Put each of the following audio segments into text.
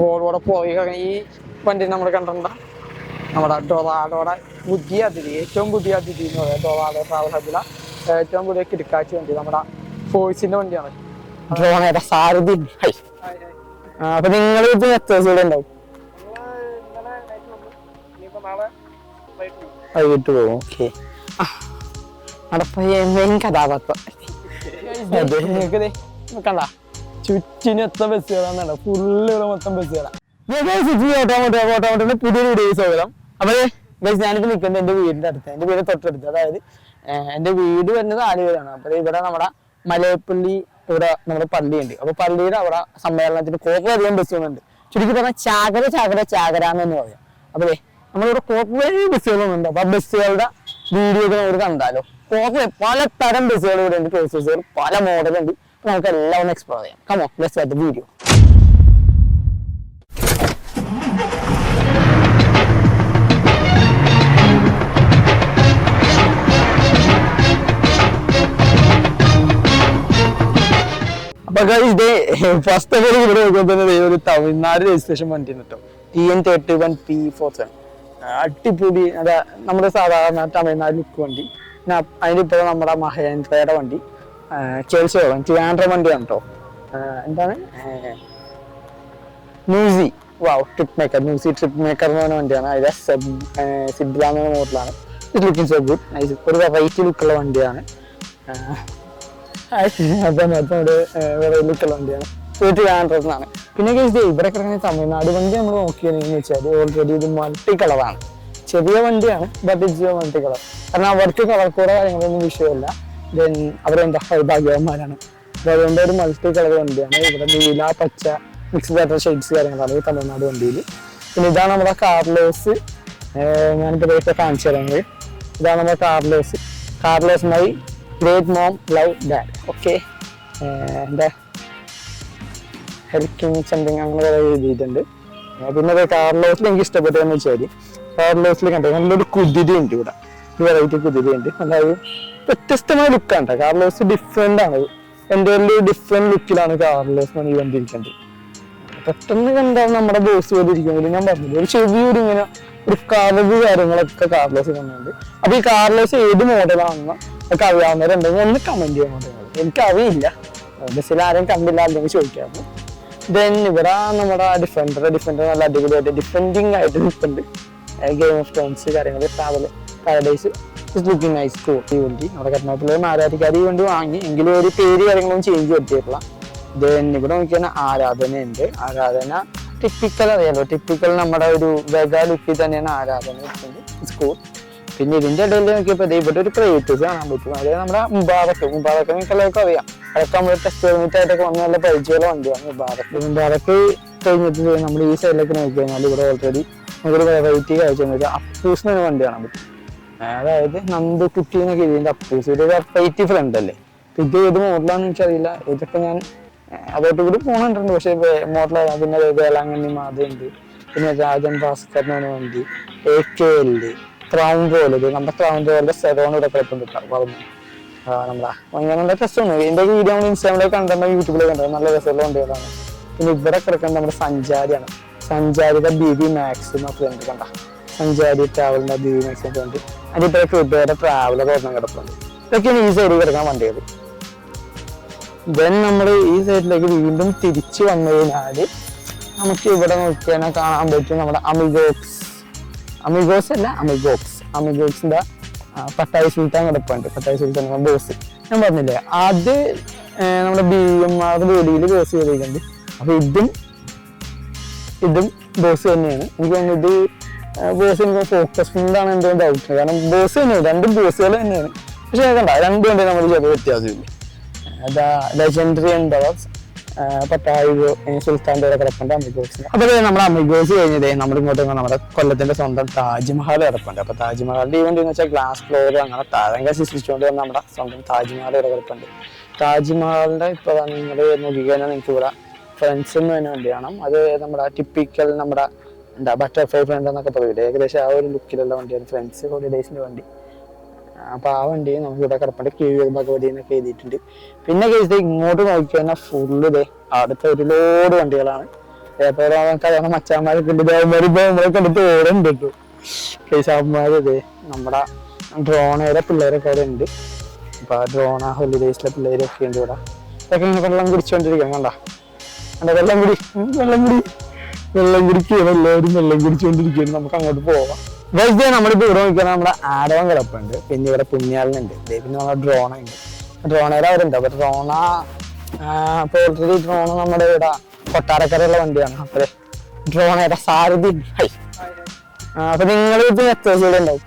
റോഡോടെ പോയി ഈ വണ്ടി നമ്മൾ കണ്ടിട്ടുണ്ട. നമ്മുടെ ഡൊറാഡോടെ പുതിയ അതിഥി ഏറ്റവും പുതിയ അതിഥി എന്ന് പറയുന്നത് ഡൊറാഡോ ട്രാവൽ ഹബില ഏറ്റവും പുതിയ കിടക്കാച്ചി വണ്ടി നമ്മുടെ ഫോഴ്സിന്റെ വണ്ടിയാണ്. ഡ്രോണയുടെ സാരഥി. അപ്പൊ നിങ്ങൾ ഇത് ഇവിടെ ഉണ്ടാവും? വൈകിട്ട് പോകും. ഓക്കെ. അവിടെ മെയിൻ കഥാപാത്രം. കണ്ട? ചുറ്റിന് എത്ര ബസ്സുകളാണ് ഫുള്ള് ഇവിടെ മൊത്തം ബസ്സുകളാണ് ഓട്ടോമോട്ടോ ഓട്ടോമോട്ടോന്റെ പുതിയ വീഡിയോ സ്വാഗതം അപ്പൊ ഗൈസ് ഞാനിപ്പോ നിൽക്കുന്നത് എന്റെ വീടിന്റെ അടുത്ത്. എന്റെ വീട് തൊട്ടടുത്ത്. അതായത് എന്റെ വീട് വരുന്നത് ആലുവയിലാണ് അപ്പൊ ഇവിടെ നമ്മുടെ മലയപ്പള്ളി ഇവിടെ നമ്മുടെ പള്ളിയുണ്ട്. അപ്പൊ പള്ളിയുടെ അവിടെ സമ്മേളനത്തിന് കുറെ അധികം ബസ്സുകളുണ്ട് ചുരുക്കി പറഞ്ഞാൽ ചാകര ചാകര ചാകര എന്ന് പറയാം. അപ്പൊ ദേ, നമ്മളിവിടെ കുറെ ബസ്സുകളുണ്ട് അപ്പൊ ആ ബസ്സുകളുടെ വീഡിയോ ഒക്കെ നമുക്ക് കണ്ടാലോ. കുറേ പല തരം ബസ്സുകൾ ഇവിടെ ഉണ്ട്. പല മോഡലുണ്ട് നമുക്ക് എല്ലാം ഒന്ന് എക്സ്പ്ലോർ ചെയ്യാം. കമോ ലെറ്റ്സ് വീഡിയോ അപ്പൊ ഫസ്റ്റ് ഓഫ് ഓൾ ഇവിടെ നോക്കുന്നത് ഒരു തമിഴ്നാട് രജിസ്ട്രേഷൻ വണ്ടി കേട്ടോ T N thirty one P four seven അടിപൊളി അതാ നമ്മുടെ സാധാരണ തമിഴ്നാട് ലുക്ക് വണ്ടി. പിന്നെ അതിന്റെ ഇപ്പോൾ നമ്മുടെ മഹേന്ദ്രയുടെ വണ്ടി. ചേൽസോളം ട്രിവാൻഡ്ര വണ്ടിയാണ് കേട്ടോ എന്താണ്? മ്യൂസി വാവ് ട്രിപ്പ് മേക്കർ മ്യൂസി ട്രിപ്പ് മേക്കർ എന്ന് പറഞ്ഞ വണ്ടിയാണ്. അതിന്റെ സിബ്ല എന്ന മോഡലാണ് it looking so good nice ഒരു വെറൈറ്റി ലുക്കുള്ള വണ്ടിയാണ്. അതാണ് അതും ഒരു വെറൈറ്റി ലുക്കുള്ള വണ്ടിയാണ്. പോയിട്ട് ആൻഡ്രോസിനാണ് പിന്നെ കഴിച്ചത് ഇവിടെ കിടക്കുന്ന തമിഴ്നാട് വണ്ടി നമ്മൾ നോക്കിയെന്ന് വെച്ചാൽ ഓൾറെഡി ഇത് മൾട്ടി കളറാണ് ചെറിയ വണ്ടിയാണ് ബട്ട് ഇറ്റ്സ് മൾട്ടി കളർ കാരണം അവർക്ക് കളർ കൂടെ കാര്യങ്ങളൊന്നും വിഷയമല്ല. ദെൻ അവരെന്താ ഭാഗ്യവന്മാരാണ് അപ്പോൾ അതുകൊണ്ട് ഒരു മൾട്ടി കളർ വണ്ടിയാണ്. ഇവിടെ നീല പച്ച മിക്സ്ഡ് ആയിട്ടുള്ള ഷെയ്ഡ്സ് കാര്യങ്ങളാണ് ഈ തമിഴ്നാട് വണ്ടിയിൽ പിന്നെ ഇതാണ് നമ്മുടെ കാർലോസ് ഞാനിപ്പോൾ ഇതൊക്കെ കാണിച്ചു തരുന്നത് ഇതാണ് നമ്മുടെ Carlos Carlos my great mom love dad okay എന്താ? ഹെൽക്കിങ് സംതിങ് അങ്ങനെ കുറെ എഴുതിയിട്ടുണ്ട്. പിന്നെ കാർലോസിൽ എനിക്ക് ഇഷ്ടപ്പെട്ടതെന്ന് വെച്ചാൽ കാർലോസിൽ കണ്ടത് നല്ലൊരു കുതിരയുണ്ട് ഇവിടെ. ഒരു വെറൈറ്റി കുതിരയുണ്ട് അതായത് വ്യത്യസ്തമായ ലുക്കാണ് കാർലോസ് ഡിഫറെന്റ് ആണ്. എന്റെ ഒരു ഡിഫറെന്റ് ലുക്കിലാണ് കാർലോസ് ഈ വന്നിരിക്കുന്നത് പെട്ടെന്ന് കണ്ടാൽ നമ്മുടെ ബോസ് പോലെ ഇരിക്കുമ്പോൾ ഞാൻ പറഞ്ഞില്ല. ഒരു ചെവിയൊരു ഇങ്ങനെ ഒരു കാർഡ് കാര്യങ്ങളൊക്കെ കാർലോസ് കണ്ടുണ്ട് അപ്പൊ ഈ കാർലോസ് ഏത് മോഡലാണെന്ന് ഒക്കെ അറിയാവുന്നവരുണ്ടെങ്കിൽ ഒന്ന് കമന്റ് ചെയ്യാൻ എനിക്ക് അറിയില്ല ബസ്സിൽ ആരെയും കണ്ടില്ല അല്ലെങ്കിൽ ചോദിക്കാറുണ്ട് ദെൻ ഇവിടെ നമ്മുടെ ഡിഫൻഡർ ഡിഫൻഡർ നല്ല അടിപൊളിയായിട്ട് ഡിഫൻഡിങ് ആയിട്ട് നിൽക്കുന്നുണ്ട് ഗെയിം ഓഫ് ടോൺസ് കാര്യങ്ങൾ travel paradise looking nice too ഈ വണ്ടി നമ്മുടെ മാരാരിക്കാർ ഈ വണ്ടി വാങ്ങി. എങ്കിലും ഒരു പേര് കാര്യങ്ങളൊന്നും ചേഞ്ച് പറ്റിയിട്ടില്ല ദെൻ ഇവിടെ നോക്കിയാൽ ആരാധന ഉണ്ട്. ആരാധന ടിപ്പിക്കൽ അറിയാലോ. ടിപ്പിക്കൽ നമ്മുടെ ഒരു വെഗ ലുക്കിൽ തന്നെയാണ് ആരാധന സ്കൂൾ പിന്നെ ഇതിന്റെ ഇടയിൽ നോക്കിയപ്പോൾ ഇവിടെ ഒരു ക്രേറ്റ് കാണാൻ പറ്റും. അതായത് നമ്മുടെ മുബാറക്ക് മുബാറക്ക് നിങ്ങൾക്ക് എല്ലാവർക്കും അറിയാം. അതൊക്കെ നമ്മൾ ടെസ്റ്റ് പെർമിറ്റ് ആയിട്ടൊക്കെ വന്ന നല്ല പരിചയമുള്ള വണ്ടിയാണ് മുബാറക്ക് മുബാറക്ക് കഴിഞ്ഞിട്ട് നമ്മൾ ഈ സൈഡിലേക്ക് നോക്കി കഴിഞ്ഞാൽ ഇവിടെ ഓൾറെഡി നമുക്കൊരു വെറൈറ്റി കാഴ്ച അപ്പൂസിന് വണ്ടി കാണാൻ പറ്റും. അതായത് നന്ദു കുട്ടി എന്നൊക്കെ ഇതിന്റെ അപ്പോസിറ്റ് ഒരു വെറൈറ്റി ഫ്രണ്ട് അല്ലേ? ഇത് ഏത് മോഡലാണെന്ന് എനിക്കറിയില്ല. ഇതൊക്കെ ഞാൻ അതോട്ട് കൂടി പോകണുണ്ട് പക്ഷെ മോഡൽ പിന്നെ വേളാങ്കണ്ണി മാതയുണ്ട് പിന്നെ രാജൻ ഭാസ്കറിനാണ് വേണ്ടി. A K L crown roll നമ്മുടെ ക്രൗൺ റോളിന്റെ സെറോൺ ഇവിടെ കിടപ്പുണ്ട് പറഞ്ഞു നമ്മളാ ഭയങ്കര നല്ല രസമാണ് ഇതിന്റെ വീഡിയോ നമ്മൾ ഇൻസ്റ്റാഗ്രാമിലേക്ക് കണ്ടോ യൂട്യൂബിലേക്ക് കണ്ടോ നല്ല രസമുള്ള വണ്ടികളാണ്. പിന്നെ ഇവിടെ കിടക്കുന്നത് നമ്മുടെ സഞ്ചാരിയാണ്. സഞ്ചാരിയുടെ ബി ബി മാക്സ് എന്ന ഫ്രണ്ട് കണ്ട. സഞ്ചാരി ട്രാവലിന്റെ ബി ബി മാക്സ് ഫ്രണ്ട് ഇവിടെ ക്രിബയുടെ ട്രാവലർ ഒരെണ്ണം കിടപ്പുണ്ട്. ഇതൊക്കെയാണ് ഈ സൈഡിൽ കിടക്കാൻ വണ്ടികൾ ദെൻ നമ്മൾ ഈ സൈഡിലേക്ക് വീണ്ടും തിരിച്ചു വന്നു കഴിഞ്ഞാൽ നമുക്ക് ഇവിടെ നോക്കിയാൽ കാണാൻ പറ്റും നമ്മുടെ അമിഗോക്സ് അമിഗോസ് അല്ല അമിഗോക്സ് അമിഗോക്സിന്റെ പട്ടായ സുൽത്താൻ കിടപ്പുണ്ട്. പട്ടായ സുൽത്താൻ ബോസ് ഞാൻ പറഞ്ഞില്ലേ അത് നമ്മുടെ ബി എം ആർ ബോഡിയിൽ ബോസ് ചെയ്തിട്ടുണ്ട് അപ്പോൾ ഇതും ഇതും ബോസ് തന്നെയാണ്. എനിക്ക് തോന്നുന്നു ഇത് ബോസ് എനിക്ക് ഫോക്കസ് ഫുണ്ടാണ് എന്തോ ഡൗട്ട് കാരണം ബോസ് തന്നെയാണ് രണ്ടും ബോസുകൾ തന്നെയാണ്. പക്ഷെ കണ്ട രണ്ടും ഉണ്ട് നമ്മൾ ചെറിയ വ്യത്യാസമില്ല. അതാ ലെജൻഡറി ഉണ്ട് പട്ടായിഗോ സുൽത്താന്റെ കൂടെ കിടപ്പുണ്ട് അമിഗോസിന് അപ്പൊ ദേ നമ്മുടെ അമിഗോസ് കഴിഞ്ഞത് നമ്മൾ ഇങ്ങോട്ട് നമ്മുടെ കൊല്ലത്തിന്റെ സ്വന്തം താജ്മഹൽ കിടപ്പുണ്ട്. അപ്പൊ താജ്മഹലിന്റെ ഈവെന്റ് എന്ന് വെച്ചാൽ ഗ്ലാസ് ഫ്ലോർ അങ്ങനെ താരങ്ങൾ സൃഷ്ടിച്ചുകൊണ്ട് നമ്മുടെ സ്വന്തം താജ്മഹൽ കിടപ്പുണ്ട്. താജ്മഹലിന്റെ ഇപ്പൊ നിങ്ങൾ നോക്കിക്കഴിഞ്ഞാൽ നിങ്ങൾക്ക് ഇവിടെ ഫ്രണ്ട്സ് എന്ന് തന്നെ വേണ്ടി കാണാം അത് നമ്മുടെ ടിപ്പിക്കൽ നമ്മുടെ ബട്ടർഫ്ലൈ ഫ്രണ്ട് എന്നൊക്കെ പറയൂലേ ഏകദേശം ആ ഒരു ലുക്കിലുള്ള വണ്ടിയാണ് ഫ്രണ്ട്സ് ഹോളിഡേയ്സിന്റെ വണ്ടി. അപ്പൊ ആ വണ്ടി നമുക്ക് ഇവിടെ കിടപ്പുണ്ട്. കീഴ് ഭഗവതി എന്നൊക്കെ എഴുതിയിട്ടുണ്ട്. പിന്നെ കേസ് ഇങ്ങോട്ട് നോക്കിക്കഴിഞ്ഞാൽ ഫുള്ള് ഇതേ അടുത്ത ഒരു ലോഡ് വണ്ടികളാണ്. അതേപോലെ കല്യാണ മച്ചാന്മാരൊക്കെ ഉണ്ട് ഇപ്പൊ നമ്മളെ കണ്ടിട്ട് ഓടുന്നുണ്ട് കേട്ടോ. കേശാവന്മാര് ഇതേ നമ്മുടെ ഡ്രോണയുടെ പിള്ളേരൊക്കെ അവിടെ ഉണ്ട്. അപ്പൊ ഡ്രോണ ഹോളിഡേസിലെ പിള്ളേരൊക്കെ ഉണ്ട് ഇവിടെ. ഇതൊക്കെ ഇങ്ങനെ വെള്ളം കുടിച്ചുകൊണ്ടിരിക്കണം കണ്ട? കണ്ട വെള്ളം കുടി. വെള്ളം കുടി. വെള്ളം കുടിക്കുകയാണ് എല്ലാവരും വെള്ളം കുടിച്ചുകൊണ്ടിരിക്കുകയാണ്. നമുക്ക് അങ്ങോട്ട് പോവാം. വെറുതെ നമ്മളിപ്പോ ഇവിടെ നോക്കിയാൽ നമ്മുടെ ആരവം കിടപ്പുണ്ട് പിന്നെ ഇവിടെ പുണ്യാളിനുണ്ട് പിന്നെ നമ്മുടെ ഡ്രോണ ഉണ്ട് ഡ്രോണയുടെ അവരുണ്ട് അപ്പൊ ഡ്രോണ പോൾട്രി ഡ്രോണ നമ്മുടെ ഇവിടെ കൊട്ടാരക്കരയുള്ള വണ്ടിയാണ്. അപ്പൊ ഡ്രോണയുടെ സാരഥി. അപ്പൊ നിങ്ങൾ ഇത് എത്ര ഉണ്ടാവും?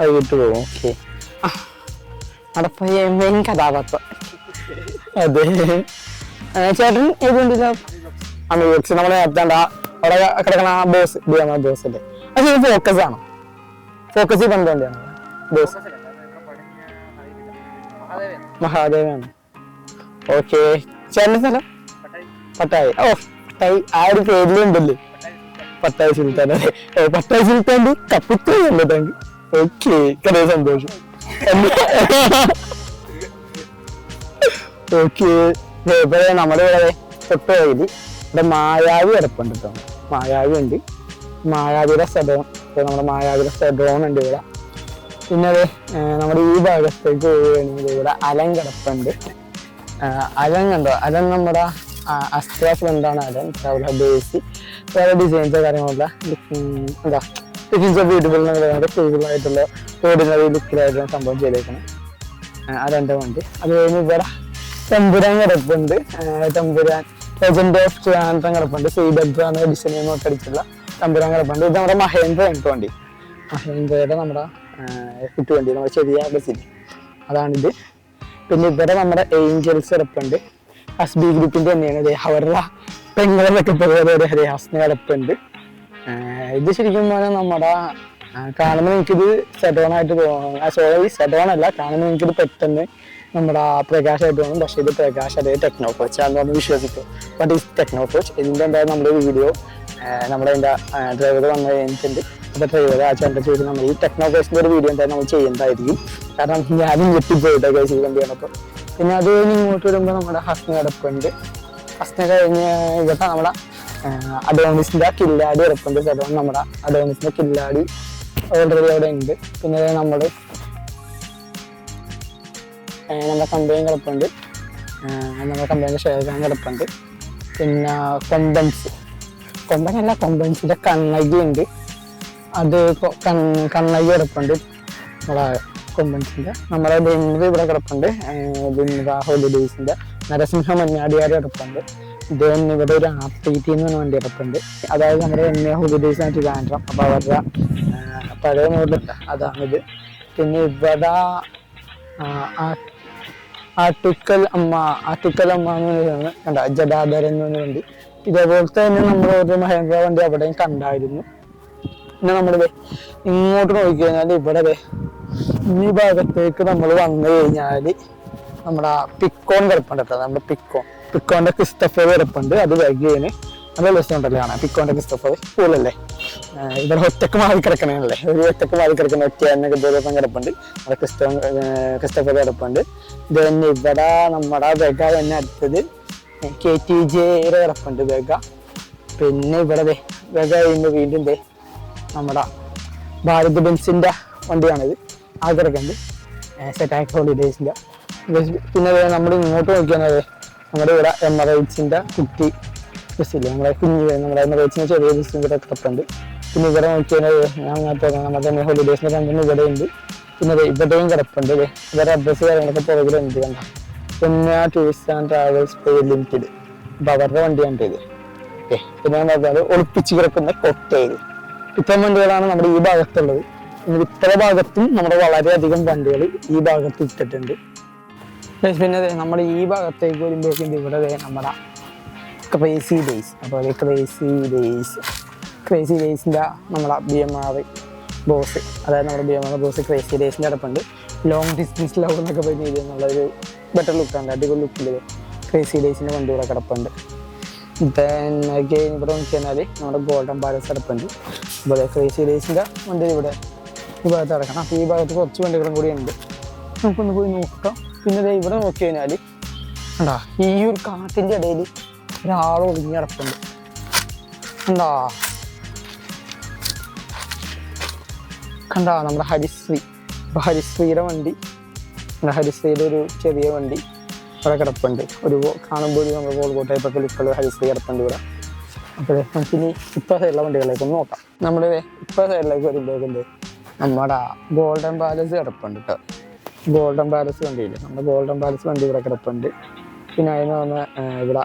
വൈകിട്ട് പോകും ഓക്കെ. പോയ മെയിൻ കഥാപാത്രം അതെ. ചേട്ടൻ ഏത് വണ്ടിയിലാ അമീബോക്സ് നമ്മളെ നേരത്തെ അവിടെ കിടക്കണ ആ ബോസ് ബിയാമ ബോസ് അല്ലേ? അത് ഫോക്കസ് ആണ്. ഫോക്കസ് പണ്ട് വണ്ടിയാണ് ബോസ് മഹാദേവാണ്. ഓക്കെ ചേട്ടന്റെ സ്ഥലം? പട്ടായി. ഓ പട്ടായി. ആ ഒരു പേരിലുണ്ടല്ലേ? പട്ടായി സുൽത്താൻ അതെ പട്ടായി സുൽത്താന്റെ കപ്പിത്തല്ലേ താങ്ക്? ഓക്കെ കഥ സന്തോഷം. ഓക്കെ ഇപ്പൊ നമ്മുടെ ഇവിടെ തൊട്ട് വൈകി ഇവിടെ മായാവി കിടപ്പുണ്ട് കേട്ടോ. മായാവി ഉണ്ട്. മായാവിയുടെ സെഡോൺ നമ്മുടെ മായാവിയുടെ സെഡോൺ ഉണ്ട് ഇവിടെ. പിന്നെ നമ്മുടെ ഈ ഭാഗത്തേക്ക് പോവുകയാണെങ്കിൽ ഇവിടെ അലൻ കിടപ്പുണ്ട്. അലൻ കണ്ടോ? അലൻ നമ്മുടെ അസ്ത്രാസിൽ എന്താണ് അലൻ? അവിടെ ബേസി വേറെ ഡിസൈൻസോ കാര്യങ്ങളുള്ള എന്താ? ഡിസൈൻസ് ബ്യൂട്ടിഫുൾ എന്ന് ആയിട്ടുള്ള ഓർഡിനറി ലുക്കിലായിട്ടുള്ള സംഭവം ചെയ്തേക്കണം. രണ്ട് വണ്ടി അത് കഴിഞ്ഞ് ഇവിടെ തമ്പുരാൻ കിടപ്പുണ്ട്. തമ്പുരാൻ ലെജൻഡ് ഓഫ് ട്രിവാൻഡ്രം കിടപ്പുണ്ട്. സീഡബ്രാണ് ഡിസൈൻ നോട്ട് അടിച്ചുള്ള തമ്പുരാൻ കിടപ്പുണ്ട്. ഇത് നമ്മുടെ മഹേന്ദ്ര ഉണ്ട് വണ്ടി. മഹേന്ദ്രയുടെ നമ്മുടെ കുട്ടി വണ്ടി നമ്മുടെ ചെറിയ ബസ്സിൽ അതാണിത്. പിന്നെ ഇവിടെ നമ്മുടെ ഏഞ്ചൽസ് കിടപ്പുണ്ട്. ഹസ്ബി ഗ്രൂപ്പിന്റെ തന്നെയാണ്. അവരുടെ പെങ്ങളെന്നൊക്കെ പറയുന്നത് ഒരു ഹസ്ന കിടപ്പുണ്ട്. ഇത് ശരിക്കും പറഞ്ഞാൽ നമ്മുടെ കാണുമ്പോൾ എനിക്കിത് സെഡോൺ ആയിട്ട് തോന്നുന്നു സോറി സെഡോൺ അല്ല. കാണുമ്പോൾ എനിക്കിത് പെട്ടെന്ന് നമ്മുടെ പ്രകാശമായിട്ട് തോന്നും പക്ഷേ ഇത് പ്രകാശ് ടെക്നോ കോച്ച് ആണെന്ന് പറഞ്ഞ് വിശ്വസിക്കും. ബട്ട് ഈ ടെക്നോ കോച്ച് ഇതിന്റെ എന്തായാലും നമ്മുടെ വീഡിയോ നമ്മുടെ അതിന്റെ ഡ്രൈവർ വന്നു കഴിഞ്ഞിട്ടുണ്ട്. അപ്പോൾ ഡ്രൈവർ ആ ചേട്ടൻ ചോദിച്ചു നമ്മൾ ഈ ടെക്നോ കോച്ചിന്റെ ഒരു വീഡിയോ എന്തായാലും നമ്മൾ ചെയ്യുന്നതായിരിക്കും കാരണം ഞാനും ഞെട്ടിപ്പോയിട്ട് കേസ് കണ്ടു ചെയ്യണപ്പോൾ പിന്നെ അത് കഴിഞ്ഞ് ഇങ്ങോട്ട് വരുമ്പോൾ നമ്മുടെ ഹസ്ന കിടപ്പുണ്ട് ഹസ്ന കഴിഞ്ഞ് ഇവിടെ നമ്മുടെ അഡോണിസിന്റെ കില്ലാടി കിടപ്പുണ്ട് സ്ഥലം നമ്മുടെ അഡോണിസിന്റെ കില്ലാടി ഓൾറെഡി അവിടെ ഉണ്ട്. പിന്നെ നമ്മൾ നമ്മുടെ കമ്പനി കിടപ്പുണ്ട്. നമ്മുടെ കമ്പനിയുടെ ഷെയർ ഞാൻ കിടപ്പുണ്ട്. പിന്നെ കൊമ്പൻസ്. കൊമ്പനല്ല കൊമ്പൻസിന്റെ കണ്ണകി ഉണ്ട്. അത് കണ്ണകി കിടപ്പുണ്ട്. നമ്മളെ കൊമ്പൻസിന്റെ. നമ്മുടെ ബിന്ദു ഇവിടെ കിടപ്പുണ്ട്. ബിന്ദ ഹോളിഡേയ്സിന്റെ. നരസിംഹ മഞ്ഞാടിയാർ കിടപ്പുണ്ട്. ദെൻ ഇവിടെ ഒരു ആർ ടി ടി എന്ന് പറഞ്ഞ വണ്ടി കിടപ്പുണ്ട്. അതായത് നമ്മുടെ എൻ എ ഹോളിഡേയ്സ് ആയിട്ട് ട്രിവാൻഡ്രം അപ്പൊ അവരുടെ പഴയ മോഡലുണ്ട് അതാണിത്. പിന്നെ ഇവിടെ ആട്ടുക്കൽ അമ്മ ആട്ടുക്കൽ അമ്മ എന്ന് പറയുന്നത് കണ്ട? ജഡാധരൻ എന്ന് വണ്ടി. ഇതേപോലത്തെ തന്നെ നമ്മൾ ഒരു മഹേന്ദ്ര വണ്ടി അവിടെയും കണ്ടായിരുന്നു. പിന്നെ നമ്മൾ ഇങ്ങോട്ട് നോക്കിക്കഴിഞ്ഞാൽ ഇവിടെ ഈ ഭാഗത്തേക്ക് നമ്മൾ വന്നു കഴിഞ്ഞാൽ നമ്മുടെ പിക്കോൺ കിടപ്പുണ്ട് കേട്ടോ. നമ്മുടെ പിക്കോൺ. പിക്കോന്റെ ക്രിസ്റ്റഫർ കിടപ്പുണ്ട്. അത് വെഗേന് നല്ല രസമുണ്ടല്ലോ കാണാൻ. പിക്കോന്റെ ക്രിസ്റ്റഫർ കൂളല്ലേ ഇവിടെ ഒറ്റയ്ക്ക് മാറി കിടക്കണല്ലേ ഒരു ഒറ്റയ്ക്ക് മാറി കിടക്കുന്ന ഒറ്റ ഇതോടൊപ്പം കിടപ്പുണ്ട്. നമ്മുടെ ക്രിസ്റ്റോ ക്രിസ്റ്റഫർ കിടപ്പുണ്ട്. ദെൻ ഇവിടെ നമ്മുടെ ബെഗ തന്നെ അടുത്തത്. കെ ടി ജെയുടെ കിടപ്പുണ്ട് ബെഗ. പിന്നെ ഇവിടെ ദേ വെഗ കഴിയുമ്പോൾ വീണ്ടും ദേ നമ്മുടെ ഭാരത് ബെൻസിന്റെ വണ്ടിയാണിത്. ആ കിടക്കുന്നത് സെറ്റാക് ഹോളിഡേസിന്റെ പിന്നെ നമ്മൾ ഇങ്ങോട്ട് നോക്കിയാൽ നമ്മുടെ ഇവിടെ എമറേറ്റ്സിന്റെ കുട്ടി ബസ്സില്ലേ നമ്മുടെ കുഞ്ഞ് നമ്മുടെ എമറേറ്റ്സിന്റെ ചെറിയ ബസ്സിന് കൂടെ കിടപ്പുണ്ട്. പിന്നെ ഇവിടെ നോക്കിയാൽ ഞാൻ അങ്ങനത്തെ നമ്മുടെ ഹോളിഡേയ്സിന്റെ രണ്ടെണ്ണം ഇവിടെ ഉണ്ട്. പിന്നെ ഇവിടെയും കിടപ്പുണ്ട് ഇവരുടെ അഡ്രസ്സ് കാര്യങ്ങളൊക്കെ കണ്ട? പിന്നെ tourist and travels private limited. അപ്പൊ അവരുടെ വണ്ടിയാണ് ഇത്. ഓക്കെ പിന്നെ പറഞ്ഞാൽ ഒളിപ്പിച്ച് കിടക്കുന്ന കൊട്ടയിൽ ഇത്തരം വണ്ടികളാണ് നമ്മുടെ ഈ ഭാഗത്തുള്ളത്. ഇത്ര ഭാഗത്തും നമ്മുടെ വളരെയധികം വണ്ടികൾ ഈ ഭാഗത്ത് ഇട്ടിട്ടുണ്ട്. പിന്നെ നമ്മുടെ ഈ ഭാഗത്തേക്ക് വരുമ്പോഴേക്കും ഇവിടെ നമ്മുടെ ക്രേസി ഡേയ്സ് അപ്പോൾ ക്രേസി ഡേയ്സ് ക്രേസി ഡേയ്സിന്റെ നമ്മുടെ ബി എം ആർ ബോസ് അതായത് നമ്മുടെ B M R boss crazy ഡേയ്സിന്റെ അടുപ്പുണ്ട്. ലോങ് ഡിസ്റ്റൻസ് ലവ് എന്നൊക്കെ പറഞ്ഞ് ചെയ്ത് എന്നുള്ളൊരു ബെറ്റർ ലുക്കാണ് അടിപൊളി ലുക്കിൽ ക്രേസി ഡേയ്സിന്റെ വണ്ടി ഇവിടെ കിടപ്പുണ്ട് ദെൻ അഗെയിൻ ഇവിടെ കഴിഞ്ഞാൽ നമ്മുടെ ഗോൾഡൻ പാലസ് കിടപ്പുണ്ട് അതുപോലെ ക്രേസി ഡേയ്സിന്റെ വണ്ടി ഇവിടെ ഈ ഭാഗത്ത് കിടക്കണം അപ്പോൾ ഈ ഭാഗത്ത് കുറച്ച് വണ്ടികളും കൂടി ഉണ്ട്. നമുക്കൊന്ന് പോയി നോക്കാം. പിന്നെ ഇവിടെ നോക്കി കഴിഞ്ഞാൽ ഉണ്ടാ ഈ ഒരു കാട്ടിന്റെ ഇടയിൽ ഒരാൾ ഒളിഞ്ഞ് കിടപ്പുണ്ട്. കണ്ടാ? കണ്ടാ? നമ്മുടെ ഹരിശ്രീ. അപ്പൊ ഹരിശ്രീയുടെ വണ്ടി. ഹരിശ്രീയുടെ ഒരു ചെറിയ വണ്ടി ഇവിടെ കിടപ്പുണ്ട്. ഒരു കാണുമ്പോൾ നമ്മുടെ വോൾവോ ഇപ്പൊ ലുക്കുള്ള ഹരിശ്രീ കിടപ്പുണ്ട് ഇവിടെ. അപ്പോഴേ നമുക്കിനി ഇപ്പൊ സൈഡിലെ വണ്ടികളിലേക്ക് ഒന്ന് നോക്കാം. നമ്മുടെ ഇപ്പൊ സൈഡിലേക്ക് വരുമ്പോഴേക്കുണ്ട് നമ്മുടെ ഗോൾഡൻ പാലസ് കിടപ്പുണ്ട് കേട്ടോ ഗോൾഡൻ പാലസ് വണ്ടിയില്ലേ? നമ്മുടെ ഗോൾഡൻ പാലസ് വണ്ടി ഇവിടെ കിടപ്പുണ്ട്. പിന്നെ അതിന് വന്ന് ഇവിടെ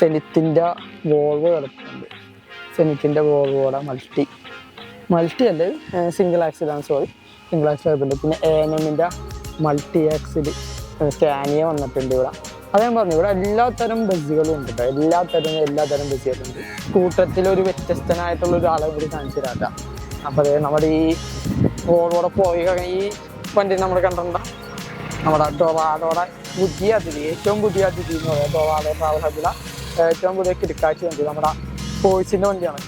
സെനിത്തിന്റെ വോൾവോ കിടപ്പുണ്ട്. സെനിത്തിന്റെ വോൾവോടെ മൾട്ടി. മൾട്ടി അല്ല സിംഗിൾ ആക്സിലാണ് സോറി സിംഗിൾ ആക്സിൽ പിന്നെ എ എൻ എമ്മിന്റെ മൾട്ടി ആക്സിൽ സ്കാനിയ വന്നിട്ടുണ്ട് ഇവിടെ. അത് ഞാൻ പറഞ്ഞു ഇവിടെ എല്ലാത്തരം ബസ്സുകളും ഉണ്ട് കേട്ടോ. എല്ലാത്തരം എല്ലാത്തരം ബസ്സുകളുണ്ട് കൂട്ടത്തിൽ ഒരു വ്യത്യസ്തനായിട്ടുള്ള ഒരാളെ ഇവിടെ കാണിച്ചു തരാം അപ്പോൾ അതെ നമ്മുടെ ഈ റോഡോടെ പോയി ഈ വണ്ടി നമ്മൾ കണ്ടിട്ടുണ്ടോ? നമ്മുടെ ടൊവാഡോടെ പുതിയ അതിഥി ഏറ്റവും പുതിയ അതിഥി എന്ന് പറയുന്നത് ടൊവാഡോ ട്രാവൽ ഹബില ഏറ്റവും കൂടുതൽ കിടക്കാച്ചി വേണ്ടി നമ്മുടെ ഫോഴ്സിന്റെ വണ്ടിയാണ്.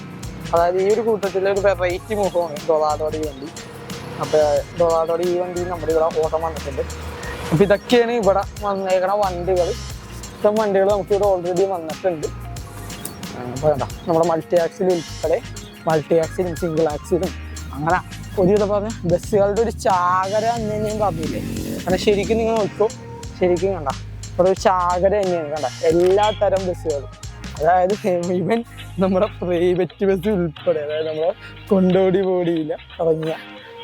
അതായത് ഈ ഒരു കൂട്ടത്തിൽ ഒരു വെറൈറ്റി മുഖമാണ് ഡൊറാഡോയുടെ ഈ വണ്ടി. അപ്പോൾ ഡൊറാഡോയുടെ ഈ വണ്ടി നമ്മുടെ ഇവിടെ ഓട്ടം വന്നിട്ടുണ്ട്. അപ്പോൾ ഇതൊക്കെയാണ് ഇവിടെ വന്നേക്കണ വണ്ടികൾ. ഇത്തരം വണ്ടികൾ നമുക്ക് ഇവിടെ ഓൾറെഡി വന്നിട്ടുണ്ട് അപ്പോൾ വേണ്ട നമ്മുടെ മൾട്ടി ആക്സിൽ ഉൾപ്പെടെ മൾട്ടി ആക്സിലും സിംഗിൾ ആക്സിലും അങ്ങനെ ഒരു ഇത് പറഞ്ഞ ബസ്സുകളുടെ ഒരു ചാകര എന്ന് ഞാൻ പറഞ്ഞില്ലേ. അങ്ങനെ ശരിക്കും നിങ്ങൾ നോക്കും. ശരിക്കും കണ്ട ഒരു ചാകര തന്നെയാണ്. കണ്ട? എല്ലാ തരം ബസ്സുകളും. അതായത് ഇവൻ നമ്മുടെ പ്രൈവറ്റ് ബസ് ഉൾപ്പെടെ അതായത് നമ്മുടെ കൊണ്ടോടി പോടിയില്ല ഇറങ്ങിയ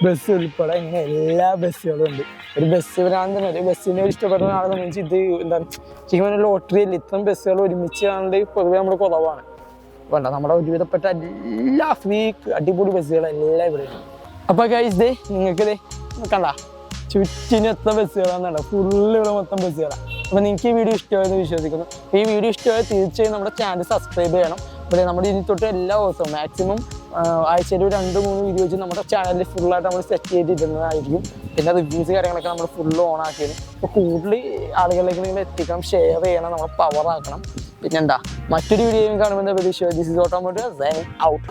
ബസ് ഉൾപ്പെടെ ഇങ്ങനെ എല്ലാ ബസ്സുകളും ഉണ്ട്. ഒരു ബസ് ഭ്രാന്തന് ഒരു ബസ്സിനെ ഇഷ്ടപ്പെടുന്ന ആളെ സംബന്ധിച്ച് ഇത് എന്താണ് ശരിക്കും ലോട്ടറി അല്ല? ഇത്രയും ബസ്സുകൾ ഒരുമിച്ച് കാണേണ്ടത് പൊതുവെ നമ്മൾ കുറവാണ്. വേണ്ട നമ്മുടെ ഒരുവിധപ്പെട്ട എല്ലാ ഫ്രീ അടിപൊളി ബസ്സുകളെല്ലാം ഉണ്ട്. അപ്പൊ ഗൈസ് ദേ നിങ്ങൾക്ക് ദേ കണ്ട? ചുറ്റിനെത്ര ബസ്സുകളാണെന്നുണ്ട് ഫുള്ള് ഇവിടെ മൊത്തം ബസ്സുകളാണ് അപ്പൊ നിങ്ങൾക്ക് ഈ വീഡിയോ ഇഷ്ടമായെന്ന് വിശ്വസിക്കുന്നു. ഈ വീഡിയോ ഇഷ്ടമായ തീർച്ചയായും നമ്മുടെ ചാനൽ സബ്സ്ക്രൈബ് ചെയ്യണം. ഇവിടെ നമ്മുടെ ഇനി തൊട്ട് എല്ലാ ദിവസവും മാക്സിമം ആഴ്ചയിൽ ഒരു രണ്ട് മൂന്ന് വീഡിയോ വെച്ച് നമ്മുടെ ചാനലിൽ ഫുള്ളായിട്ട് നമ്മൾ സെറ്റ് ചെയ്തിരുന്നതായിരിക്കും പിന്നെ റിവ്യൂസ് കാര്യങ്ങളൊക്കെ നമ്മൾ ഫുള്ള് ഓൺ ആക്കിയത്. അപ്പോൾ കൂടുതൽ ആളുകളിലേക്ക് നിങ്ങൾ എത്തിക്കണം ഷെയർ ചെയ്യണം നമ്മൾ പവർ ആക്കണം. പിന്നെന്താ? മറ്റൊരു വീഡിയോയും കാണുമ്പോൾ പ്രതീക്ഷ ദിസ് ഇസ് ഓട്ടോമോട്ടീവ് ഔട്ട്